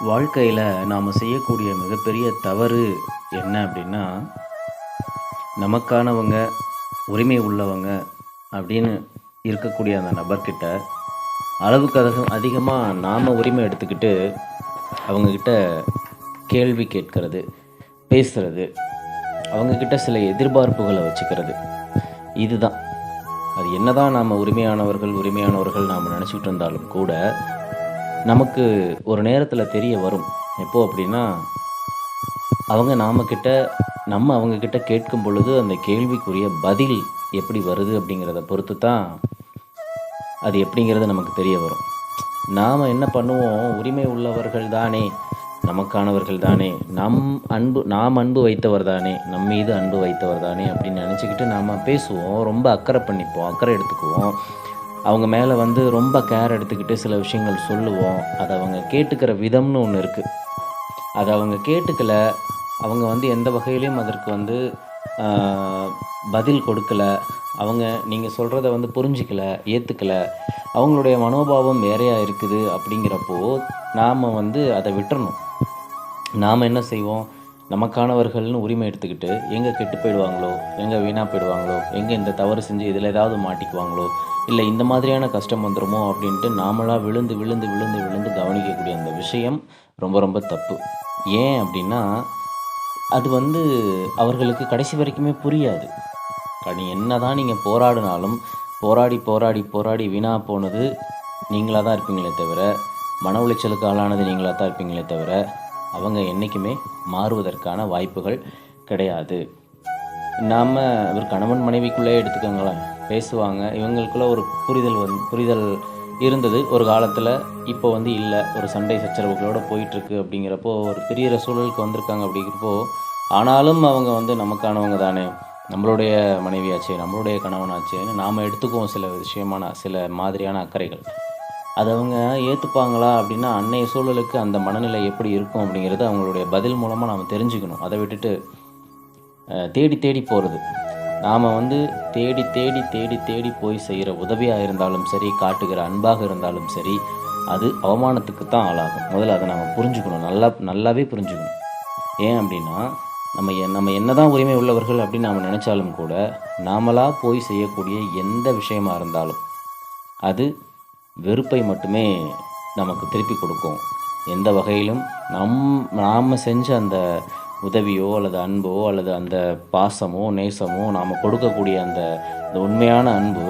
வாழ்க்கையில் நாம் செய்யக்கூடிய மிகப்பெரிய தவறு என்ன அப்படின்னா நமக்கானவங்க உரிமை உள்ளவங்க அப்படின்னு இருக்கக்கூடிய அந்த நபர்கிட்ட அளவுக்கு அதிகம் அதிகமாக நாம் உரிமை எடுத்துக்கிட்டு அவங்கக்கிட்ட கேள்வி கேட்கறது பேசுகிறது அவங்கக்கிட்ட சில எதிர்பார்ப்புகளை வச்சுக்கிறது. இதுதான். அது என்னதான் நாம் உரிமையானவர்கள் உரிமையானவர்கள் நாம் நினச்சிக்கிட்டு இருந்தாலும் கூட நமக்கு ஒரு நேரத்தில் தெரிய வரும். எப்போ அப்படின்னா அவங்க நாம கிட்ட நம்ம அவங்கக்கிட்ட கேட்கும் பொழுது அந்த கேள்விக்குரிய பதில் எப்படி வருது அப்படிங்கிறத பொறுத்து தான் அது எப்படிங்கிறது நமக்கு தெரிய வரும். நாம் என்ன பண்ணுவோம்? உரிமை உள்ளவர்கள் தானே நமக்கானவர்கள் தானே நம் அன்பு நாம் அன்பு வைத்தவர் தானே நம் மீது அன்பு வைத்தவர் தானே அப்படின்னு நினச்சிக்கிட்டு நாம் பேசுவோம். ரொம்ப அக்கறை பண்ணிப்போம் அக்கறை எடுத்துக்குவோம். அவங்க மேலே வந்து ரொம்ப கேர் எடுத்துக்கிட்டு சில விஷயங்கள் சொல்லுவோம். அதை அவங்க கேட்டுக்கிற விதம்னு ஒன்று இருக்குது அதை அவங்க கேட்டுக்கல அவங்க வந்து எந்த வகையிலையும் அதற்கு வந்து பதில் கொடுக்கல. அவங்க நீங்கள் சொல்கிறத வந்து புரிஞ்சிக்கல ஏற்றுக்கல அவங்களுடைய மனோபாவம் வேறையாக இருக்குது அப்படிங்கிறப்போ நாம் வந்து அதை விட்டுறணும். நாம் என்ன செய்வோம்? நமக்கானவர்கள்னு உரிமை எடுத்துக்கிட்டு எங்கே கெட்டு போயிடுவாங்களோ எங்கே வீணாக போயிடுவாங்களோ எங்கே இந்த தவறு செஞ்சு இதில் ஏதாவது மாட்டிக்குவாங்களோ இல்லை இந்த மாதிரியான கஷ்டம் வந்துடுமோ அப்படின்ட்டு நாமளாக விழுந்து விழுந்து விழுந்து விழுந்து கவனிக்கக்கூடிய அந்த விஷயம் ரொம்ப ரொம்ப தப்பு. ஏன் அப்படின்னா அது வந்து அவர்களுக்கு கடைசி வரைக்குமே புரியாது. நீ என்ன தான் நீங்கள் போராடினாலும் போராடி போராடி போராடி வீணாக போனது நீங்களாக தான் இருப்பீங்களே தவிர மன உளைச்சலுக்கு ஆளானது நீங்களாக தான் இருப்பீங்களே தவிர அவங்க என்றைக்குமே மாறுவதற்கான வாய்ப்புகள் கிடையாது. நாம் ஒரு கணவன் மனைவிக்குள்ளே எடுத்துக்கோங்களேன். பேசுவாங்க. இவங்களுக்குள்ள ஒரு புரிதல் வந்து புரிதல் இருந்தது. ஒரு காலத்தில் இப்போ வந்து இல்லை. ஒரு சண்டை சச்சரவுகளோட போயிட்டுருக்கு அப்படிங்கிறப்போ ஒரு பெரிய சூழலுக்கு வந்திருக்காங்க அப்படிங்கிறப்போ ஆனாலும் அவங்க வந்து நமக்கானவங்க தானே. நம்மளுடைய மனைவியாச்சே நம்மளுடைய கணவனாச்சேன்னு நாம் எடுத்துக்குவோம் சில விஷயமான சில மாதிரியான அக்கறைகள். அது அவங்க ஏற்றுப்பாங்களா அப்படின்னா அன்னைய சூழலுக்கு அந்த மனநிலை எப்படி இருக்கும் அப்படிங்கிறது அவங்களுடைய பதில் மூலமாக நாம் தெரிஞ்சுக்கணும். அதை விட்டுட்டு தேடி தேடி போகிறது நாம் வந்து தேடி தேடி தேடி தேடி போய் செய்கிற உதவியாக இருந்தாலும் சரி காட்டுகிற அன்பாக இருந்தாலும் சரி அது அவமானத்துக்கு தான் ஆளாகும். முதல்ல அதை நம்ம புரிஞ்சுக்கணும். நல்லா நல்லாவே புரிஞ்சுக்கணும். ஏன் அப்படின்னா நம்ம எ- நம்ம என்னதான் உரிமை உள்ளவர்கள் அப்படின்னு நாம் நினச்சாலும் கூட நாமளாக போய் செய்யக்கூடிய எந்த விஷயமா இருந்தாலும் அது வெறுப்பை மட்டுமே நமக்கு திருப்பி கொடுக்கும். எந்த வகையிலும் நம் நாம் செஞ்ச அந்த உதவியோ அல்லது அன்போ அல்லது அந்த பாசமோ நேசமோ நாம் கொடுக்கக்கூடிய அந்த அந்த உண்மையான அன்பு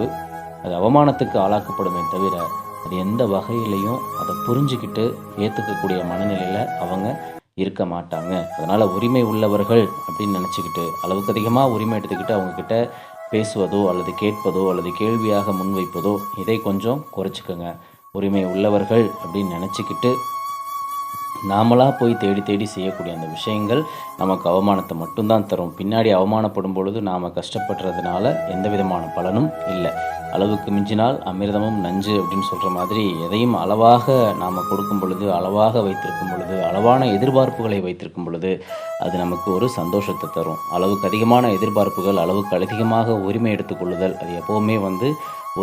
அது அவமானத்துக்கு ஆளாக்கப்படுமே தவிர அது எந்த வகையிலையும் அதை புரிஞ்சுக்கிட்டு ஏற்றுக்கக்கூடிய மனநிலையில் அவங்க இருக்க மாட்டாங்க. அதனால் உரிமை உள்ளவர்கள் அப்படின்னு நினச்சிக்கிட்டு அளவுக்கு அதிகமாக உரிமை எடுத்துக்கிட்டு அவங்கக்கிட்ட பேசுவதோ அல்லது கேட்பதோ அல்லது கேள்வியாக முன்வைப்பதோ இதை கொஞ்சம் குறைச்சிக்கோங்க. உரிமை உள்ளவர்கள் அப்படின்னு நினச்சிக்கிட்டு நாமளாக போய் தேடி தேடி செய்யக்கூடிய அந்த விஷயங்கள் நமக்கு அவமானத்தை மட்டும்தான் தரும். பின்னாடி அவமானப்படும் பொழுது நாம் கஷ்டப்படுறதுனால எந்த விதமான பலனும் இல்லை. அளவுக்கு மிஞ்சினால் அமிர்தமும் நஞ்சு அப்படின்னு சொல்கிற மாதிரி எதையும் அளவாக நாம் கொடுக்கும் பொழுது அளவாக வைத்திருக்கும் பொழுது அளவான எதிர்பார்ப்புகளை வைத்திருக்கும் பொழுது அது நமக்கு ஒரு சந்தோஷத்தை தரும். அளவுக்கு அதிகமான எதிர்பார்ப்புகள் அளவுக்கு அதிகமாக உரிமை எடுத்துக்கொள்ளுதல் அது எப்போவுமே வந்து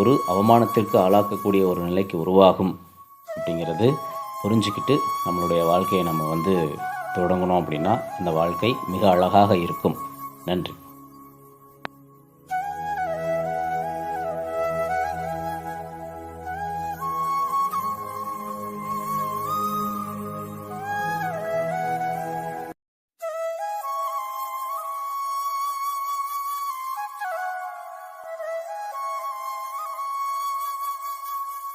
ஒரு அவமானத்திற்கு ஆளாக்கக்கூடிய ஒரு நிலைக்கு உருவாகும் அப்படிங்கிறது புரிஞ்சுக்கிட்டு நம்மளுடைய வாழ்க்கையை நம்ம வந்து தொடங்கணும் அப்படின்னா அந்த வாழ்க்கை மிக அழகாக இருக்கும். நன்றி.